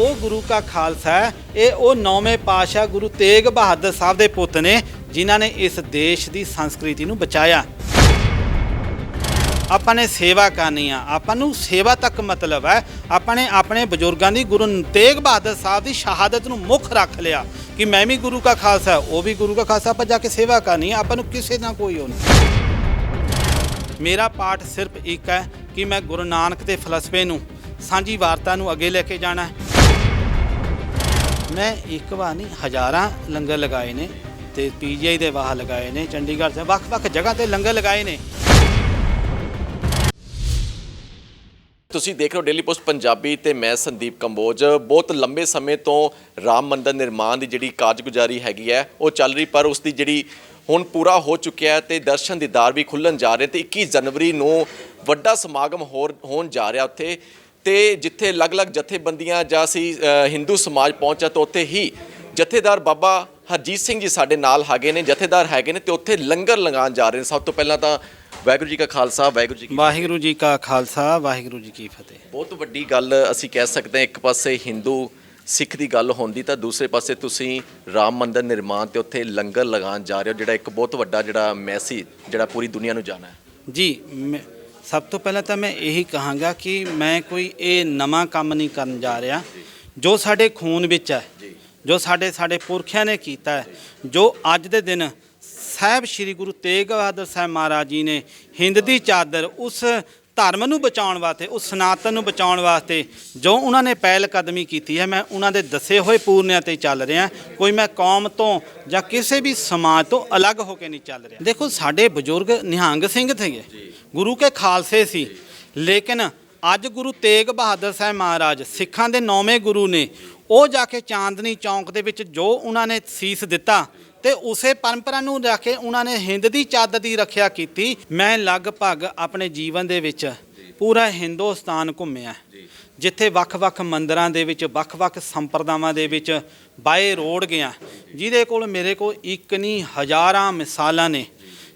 ਉਹ ਗੁਰੂ ਕਾ ਖਾਲਸਾ ਹੈ, ਇਹ ਉਹ ਨੌਵੇਂ ਪਾਤਸ਼ਾਹ ਗੁਰੂ ਤੇਗ ਬਹਾਦਰ ਸਾਹਿਬ ਦੇ ਪੁੱਤ ਨੇ, ਜਿਨ੍ਹਾਂ ਨੇ ਇਸ ਦੇਸ਼ ਦੀ ਸੰਸਕ੍ਰਿਤੀ ਨੂੰ ਬਚਾਇਆ। ਆਪਾਂ ਨੇ ਸੇਵਾ ਕਰਨੀ ਆ। ਆਪਾਂ ਨੂੰ ਸੇਵਾ ਤੱਕ ਮਤਲਬ ਹੈ, ਆਪਾਂ ਨੇ ਆਪਣੇ ਬਜ਼ੁਰਗਾਂ ਦੀ ਗੁਰੂ ਤੇਗ ਬਹਾਦਰ ਸਾਹਿਬ ਦੀ ਸ਼ਹਾਦਤ ਨੂੰ ਮੁੱਖ ਰੱਖ ਲਿਆ ਕਿ ਮੈਂ ਵੀ ਗੁਰੂ ਕਾ ਖਾਲਸਾ, ਉਹ ਵੀ ਗੁਰੂ ਕਾ ਖਾਲਸਾ, ਆਪਾਂ ਜਾ ਕੇ ਸੇਵਾ ਕਰਨੀ ਆ, ਆਪਾਂ ਨੂੰ ਕਿਸੇ ਨਾਲ ਕੋਈ ਉਹ ਨਹੀਂ। ਮੇਰਾ ਪਾਠ ਸਿਰਫ ਇੱਕ ਹੈ ਕਿ ਮੈਂ ਗੁਰੂ ਨਾਨਕ ਦੇ ਫਲਸਫੇ ਨੂੰ, ਸਾਂਝੀ ਵਾਰਤਾ ਨੂੰ ਅੱਗੇ ਲੈ ਕੇ ਜਾਣਾ ਹੈ। ਮੈਂ ਇੱਕ ਵਾਰ ਨਹੀਂ, ਹਜ਼ਾਰਾਂ ਲੰਗਰ ਲਗਾਏ ਨੇ ਤੇ ਪੀਜੀਆਈ ਦੇ ਵਾਹ ਲਗਾਏ ਨੇ, ਚੰਡੀਗੜ੍ਹ ਦੇ ਵੱਖ-ਵੱਖ ਜਗ੍ਹਾ ਤੇ ਲੰਗਰ ਲਗਾਏ ਨੇ। ਤੁਸੀਂ ਦੇਖ ਰਹੇ ਹੋ ਡੇਲੀ ਪੋਸਟ ਪੰਜਾਬੀ ਤੇ ਮੈਂ ਸੰਦੀਪ ਕੰਬੋਜ। ਬਹੁਤ ਲੰਬੇ ਸਮੇਂ ਤੋਂ ਰਾਮ ਮੰਦਰ ਨਿਰਮਾਣ ਦੀ ਜਿਹੜੀ ਕਾਰਜਗੁਜ਼ਾਰੀ ਹੈਗੀ ਹੈ, ਉਹ ਚੱਲ ਰਹੀ, ਪਰ ਉਸ ਦੀ ਜਿਹੜੀ ਹੁਣ ਪੂਰਾ ਹੋ ਚੁੱਕਿਆ ਹੈ ਤੇ ਦਰਸ਼ਨ ਦੀਦਾਰ ਵੀ ਖੁੱਲਣ ਜਾ ਰਹੇ ਤੇ 21 ਜਨਵਰੀ ਨੂੰ ਵੱਡਾ ਸਮਾਗਮ ਹੋਰ ਹੋਣ ਜਾ ਰਿਹਾ ਉੱਥੇ। ਤੇ ਜਿੱਥੇ ਅਲੱਗ-ਅਲੱਗ ਜਥੇਬੰਦੀਆਂ ਜਾਂ ਅ, ਹਿੰਦੂ ਸਮਾਜ ਪਹੁੰਚਿਆ ਤਾਂ ਉੱਥੇ ਹੀ ਜਥੇਦਾਰ ਬਾਬਾ ਹਰਜੀਤ ਸਿੰਘ ਜੀ ਸਾਡੇ ਨਾਲ ਹੈਗੇ ਨੇ ਜਥੇਦਾਰ ਹੈਗੇ ਨੇ ਤੇ ਉੱਥੇ ਲੰਗਰ ਲਗਾਉਣ ਜਾ ਰਹੇ ਨੇ। ਸਭ ਤੋਂ ਪਹਿਲਾਂ ਤਾਂ ਵਾਹਿਗੁਰੂ ਜੀ ਕਾ ਖਾਲਸਾ ਵਾਹਿਗੁਰੂ ਜੀ ਕੀ ਵਾਹਿਗੁਰੂ ਜੀ ਕਾ ਖਾਲਸਾ ਵਾਹਿਗੁਰੂ ਜੀ ਕੀ ਫਤਿਹ। ਬਹੁਤ ਵੱਡੀ ਗੱਲ ਅਸੀਂ ਕਹਿ ਸਕਦੇ ਹਾਂ ਇੱਕ ਪਾਸੇ ਹਿੰਦੂ ਸਿੱਖ ਦੀ ਗੱਲ ਹੁੰਦੀ ਤਾਂ ਦੂਸਰੇ ਪਾਸੇ ਤੁਸੀਂ ਰਾਮ ਮੰਦਿਰ ਨਿਰਮਾਣ ਤੇ ਉੱਥੇ ਲੰਗਰ ਲਗਾਉਣ ਜਾ ਰਹੇ ਹੋ ਜਿਹੜਾ ਇੱਕ ਬਹੁਤ ਵੱਡਾ ਜਿਹੜਾ ਮੈਸੇਜ ਜਿਹੜਾ ਪੂਰੀ ਦੁਨੀਆ ਨੂੰ ਜਾਣਾ ਹੈ। ਜੀ ਸਭ ਤੋਂ ਪਹਿਲਾਂ ਤਾਂ ਮੈਂ ਇਹੀ ਕਹਾਂਗਾ ਕਿ ਮੈਂ ਕੋਈ ਇਹ ਨਵਾਂ ਕੰਮ ਨਹੀਂ ਕਰਨ ਜਾ ਰਿਹਾ। ਜੋ ਸਾਡੇ ਖੂਨ ਵਿੱਚ ਹੈ ਜੋ। ਸਾਡੇ ਸਾਡੇ ਪੁਰਖਿਆਂ ਨੇ ਕੀਤਾ ਹੈ ਜੋ ਅੱਜ ਦੇ ਦਿਨ ਸਾਹਿਬ ਸ੍ਰੀ ਗੁਰੂ ਤੇਗ ਬਹਾਦਰ ਸਾਹਿਬ ਮਹਾਰਾਜ ਜੀ ਨੇ ਹਿੰਦ ਦੀ ਚਾਦਰ ਉਸ ਧਰਮ ਨੂੰ ਬਚਾਉਣ ਵਾਸਤੇ ਉਸ ਸਨਾਤਨ ਨੂੰ ਬਚਾਉਣ ਵਾਸਤੇ ਜੋ ਉਹਨਾਂ ਨੇ ਪਹਿਲ ਕਦਮੀ ਕੀਤੀ ਹੈ ਮੈਂ ਉਹਨਾਂ ਦੇ ਦੱਸੇ ਹੋਏ ਪੂਰਨਿਆਂ ਤੇ ਚੱਲ ਰਿਹਾ ਕੋਈ ਮੈਂ ਕੌਮ ਤੋਂ ਜਾਂ ਕਿਸੇ ਵੀ ਸਮਾਜ ਤੋਂ ਅਲੱਗ ਹੋ ਕੇ ਨਹੀਂ ਚੱਲ ਰਿਹਾ। ਦੇਖੋ ਸਾਡੇ ਬਜ਼ੁਰਗ ਨਿਹੰਗ ਸਿੰਘ ਸੀਗੇ ਗੁਰੂ ਕੇ ਖਾਲਸੇ ਸੀ ਲੇਕਿਨ ਅੱਜ ਗੁਰੂ ਤੇਗ ਬਹਾਦਰ ਸਾਹਿਬ ਮਹਾਰਾਜ ਸਿੱਖਾਂ ਦੇ ਨੌਵੇਂ ਗੁਰੂ ਨੇ ਉਹ ਜਾ ਕੇ ਚਾਂਦਨੀ ਚੌਂਕ ਦੇ ਵਿੱਚ ਜੋ ਉਹਨਾਂ ਨੇ ਸੀਸ ਦਿੱਤਾ ਤੇ ਉਸੇ ਪਰੰਪਰਾ ਨੂੰ ਰੱਖ ਕੇ ਉਹਨਾਂ ਨੇ ਹਿੰਦ ਦੀ ਚਾਦਰ ਦੀ ਰੱਖਿਆ ਕੀਤੀ। ਮੈਂ ਲਗਭਗ ਆਪਣੇ ਜੀਵਨ ਦੇ ਵਿੱਚ ਪੂਰਾ ਹਿੰਦੁਸਤਾਨ ਘੁੰਮਿਆ। ਜਿੱਥੇ ਵੱਖ-ਵੱਖ ਮੰਦਰਾਂ ਦੇ ਵਿੱਚ ਵੱਖ-ਵੱਖ ਸੰਪਰਦਾਵਾਂ ਦੇ ਵਿੱਚ ਬਾਏ ਰੋਡ ਗਿਆ। ਜਿਹਦੇ ਕੋਲ ਮੇਰੇ ਕੋਲ ਇੱਕ ਨਹੀਂ ਹਜ਼ਾਰਾਂ ਮਿਸਾਲਾਂ ਨੇ।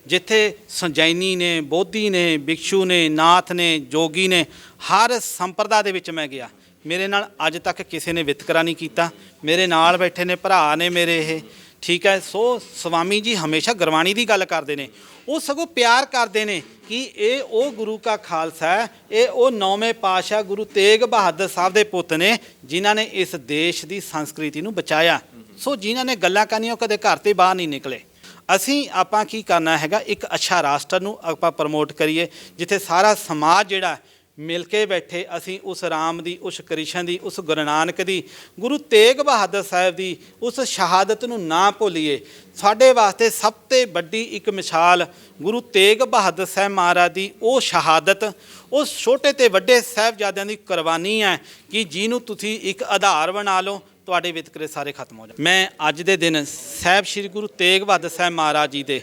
ਜਿੱਥੇ ਸੰਜੈਨੀ ਨੇ ਬੋਧੀ ਨੇ ਭਿਕਸ਼ੂ ਨੇ ਨਾਥ ਨੇ ਜੋਗੀ ਨੇ ਹਰ ਸੰਪਰਦਾ ਦੇ ਵਿੱਚ ਮੈਂ ਗਿਆ। ਮੇਰੇ ਨਾਲ ਅੱਜ ਤੱਕ ਕਿਸੇ ਨੇ ਵਿਤਕਰਾ ਨਹੀਂ ਕੀਤਾ। ਮੇਰੇ ਨਾਲ ਬੈਠੇ ਨੇ ਭਰਾ ਨੇ ਮੇਰੇ ਇਹ। ਠੀਕ ਹੈ, ਸੋ ਸਵਾਮੀ ਜੀ ਹਮੇਸ਼ਾ ਗੁਰਬਾਣੀ ਦੀ ਗੱਲ ਕਰਦੇ ਨੇ। ਉਹ ਸਗੋਂ ਪਿਆਰ ਕਰਦੇ ਨੇ ਕਿ ਇਹ ਉਹ ਗੁਰੂ ਕਾ ਖਾਲਸਾ ਹੈ, ਇਹ ਉਹ ਨੌਵੇਂ ਪਾਤਸ਼ਾਹ ਗੁਰੂ ਤੇਗ ਬਹਾਦਰ ਸਾਹਿਬ ਦੇ ਪੁੱਤ ਨੇ, ਜਿਨ੍ਹਾਂ ਨੇ ਇਸ ਦੇਸ਼ ਦੀ ਸੰਸਕ੍ਰਿਤੀ ਨੂੰ ਬਚਾਇਆ। ਸੋ ਜਿਨ੍ਹਾਂ ਨੇ ਗੱਲਾਂ ਕਰਨੀਆਂ, ਉਹ ਕਦੇ ਘਰ ਤੇ ਬਾਹਰ ਨਹੀਂ ਨਿਕਲੇ। ਅਸੀਂ, ਆਪਾਂ ਕੀ ਕਰਨਾ ਹੈਗਾ, ਇੱਕ ਅੱਛਾ ਰਾਸ਼ਟਰ ਨੂੰ ਆਪਾਂ ਪ੍ਰਮੋਟ ਕਰੀਏ, ਜਿੱਥੇ ਸਾਰਾ ਸਮਾਜ ਜਿਹੜਾ ਮਿਲ ਕੇ ਬੈਠੇ, ਅਸੀਂ ਉਸ ਰਾਮ ਦੀ, ਉਸ ਕ੍ਰਿਸ਼ਨ ਦੀ, ਉਸ ਗੁਰੂ ਨਾਨਕ ਦੀ, ਗੁਰੂ ਤੇਗ ਬਹਾਦਰ ਸਾਹਿਬ ਦੀ, ਉਸ ਸ਼ਹਾਦਤ ਨੂੰ ਨਾ ਭੁੱਲੀਏ। ਸਾਡੇ ਵਾਸਤੇ ਸਭ ਤੋਂ ਵੱਡੀ ਇੱਕ ਮਿਸਾਲ ਗੁਰੂ ਤੇਗ ਬਹਾਦਰ ਸਾਹਿਬ ਮਹਾਰਾਜ ਦੀ ਉਹ ਸ਼ਹਾਦਤ, ਉਸ ਛੋਟੇ ਤੇ ਵੱਡੇ ਸਾਹਿਬਜ਼ਾਦਿਆਂ ਦੀ ਕੁਰਬਾਨੀ ਹੈ ਕਿ ਜਿਹਨੂੰ ਤੁਸੀਂ ਇੱਕ ਆਧਾਰ ਬਣਾ ਲਓ, ਤੁਹਾਡੇ ਵਿਤਕਰੇ ਸਾਰੇ ਖਤਮ ਹੋ ਜਾਣ। ਮੈਂ ਅੱਜ ਦੇ ਦਿਨ ਸਾਹਿਬ ਸ੍ਰੀ ਗੁਰੂ ਤੇਗ ਬਹਾਦਰ ਸਾਹਿਬ ਮਹਾਰਾਜ ਜੀ ਦੇ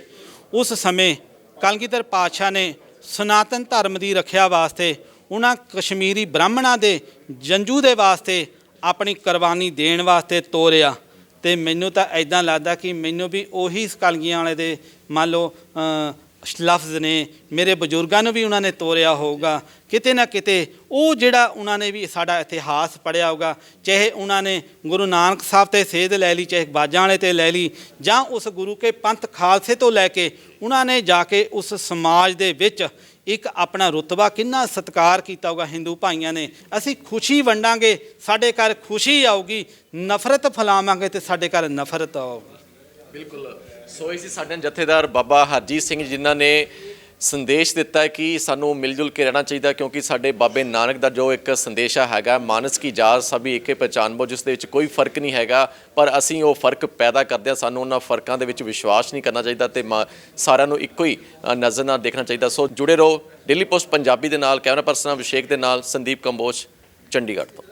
ਉਸ ਸਮੇਂ ਕਲਗੀਧਰ ਪਾਤਸ਼ਾਹ ਨੇ ਸਨਾਤਨ ਧਰਮ ਦੀ ਰੱਖਿਆ ਵਾਸਤੇ ਉਹਨਾਂ ਕਸ਼ਮੀਰੀ ਬ੍ਰਾਹਮਣਾਂ ਦੇ ਜੰਜੂ ਦੇ ਵਾਸਤੇ ਆਪਣੀ ਕੁਰਬਾਨੀ ਦੇਣ ਵਾਸਤੇ ਤੋਰਿਆ। ਤੇ ਮੈਨੂੰ ਤਾਂ ਐਦਾਂ ਲੱਗਦਾ ਕਿ ਮੈਨੂੰ ਵੀ ਉਹੀ ਕਲਗੀਆਂ ਵਾਲੇ ਦੇ ਮੰਨ ਲਓ ਲਫ਼ਜ਼ ਨੇ, ਮੇਰੇ ਬਜ਼ੁਰਗਾਂ ਨੂੰ ਵੀ ਉਹਨਾਂ ਨੇ ਤੋਰਿਆ ਹੋਊਗਾ। ਕਿਤੇ ਨਾ ਕਿਤੇ ਉਹ ਜਿਹੜਾ ਉਹਨਾਂ ਨੇ ਵੀ ਸਾਡਾ ਇਤਿਹਾਸ ਪੜਿਆ ਹੋਊਗਾ, ਚਾਹੇ ਉਹਨਾਂ ਨੇ ਗੁਰੂ ਨਾਨਕ ਸਾਹਿਬ ਤੇ ਸੇਧ ਲੈ ਲਈ, ਚਾਹੇ ਬਾਜਾਂ ਵਾਲੇ ਤੇ ਲੈ ਲਈ, ਜਾਂ ਉਸ ਗੁਰੂ ਕੇ ਪੰਥ ਖਾਲਸੇ ਤੋਂ ਲੈ ਕੇ ਉਹਨਾਂ ਨੇ ਜਾ ਕੇ ਉਸ ਸਮਾਜ ਦੇ ਵਿੱਚ ਇੱਕ ਆਪਣਾ ਰੁਤਬਾ ਕਿੰਨਾ ਸਤਿਕਾਰ ਕੀਤਾ ਹੋਗਾ ਹਿੰਦੂ ਭਾਈਆਂ ਨੇ। ਅਸੀਂ ਖੁਸ਼ੀ ਵੰਡਾਂਗੇ, ਸਾਡੇ ਘਰ ਖੁਸ਼ੀ ਆਊਗੀ, ਨਫ਼ਰਤ ਫੈਲਾਵਾਂਗੇ ਤੇ ਸਾਡੇ ਘਰ ਨਫ਼ਰਤ ਆਊਗੀ। ਬਿਲਕੁਲ। ਸੋ ਇਸ ਸਾਡੇ ਜਥੇਦਾਰ ਬਾਬਾ ਹਰਜੀਤ ਸਿੰਘ ਜਿਨ੍ਹਾਂ ਨੇ ਸੰਦੇਸ਼ ਦਿੱਤਾ ਕਿ ਸਾਨੂੰ ਮਿਲ ਜੁਲ ਕੇ ਰਹਿਣਾ ਚਾਹੀਦਾ ਕਿਉਂਕਿ ਸਾਡੇ ਬਾਬੇ ਨਾਨਕ ਦਾ ਜੋ ਇੱਕ ਸੰਦੇਸ਼ਾ ਹੈਗਾ, ਮਾਨਸ ਕੀ ਜਾਤ ਸਭੀ ਇੱਕੇ ਪਹਿਚਾਨਬੋ ਜਿਸ ਦੇ ਵਿੱਚ ਕੋਈ ਫ਼ਰਕ ਨਹੀਂ ਹੈਗਾ, ਪਰ ਅਸੀਂ ਉਹ ਫ਼ਰਕ ਪੈਦਾ ਕਰਦੇ ਹਾਂ, ਸਾਨੂੰ ਉਹਨਾਂ ਫਰਕਾਂ ਦੇ ਵਿੱਚ ਵਿਸ਼ਵਾਸ ਨਹੀਂ ਕਰਨਾ ਚਾਹੀਦਾ ਤੇ ਮਾ- ਸਾਰਿਆਂ ਨੂੰ ਇੱਕੋ ਹੀ ਨਜ਼ਰ ਨਾਲ ਦੇਖਣਾ ਚਾਹੀਦਾ। ਸੋ ਜੁੜੇ ਰਹੋ, ਡੇਲੀ ਪੋਸਟ ਪੰਜਾਬੀ ਦੇ ਨਾਲ, ਕੈਮਰਾ ਪਰਸਨ ਅਭਿਸ਼ੇਕ ਦੇ ਨਾਲ, ਸੰਦੀਪ ਕੰਬੋਜ, ਚੰਡੀਗੜ੍ਹ ਤੋਂ।